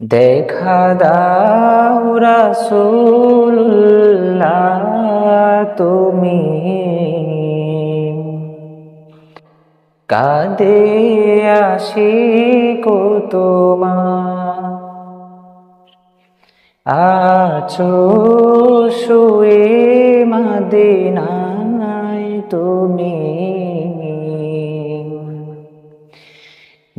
দেখা দাও রাসূলুল্লাহ তুমি। কাঁদে আসি কো তোমার। আছো শুয়ে মাদিনায় তুমি।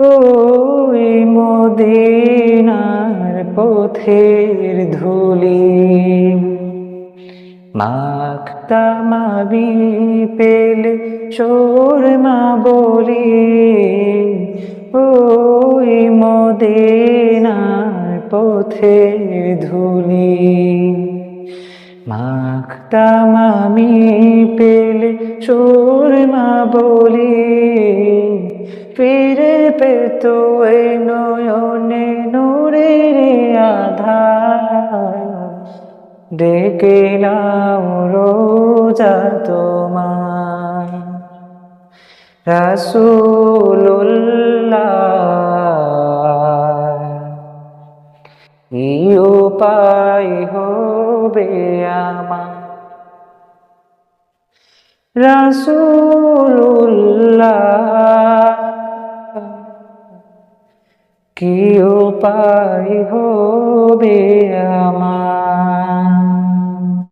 ওই মদিনার পথের ধুলি। মাখতামাবি পেলে চোর মা বলি, ওই মদিনার পথের ধুলি। মাখতাম আমি পেলে চোর মা বলি পেত এই নয়নে নূরের আধার। ডেকে নাও রোজা তোমার রাসূলুল্লাহ কি উপায় হবে আমার। রাসূলুল্লাহ কি উপায় হবে।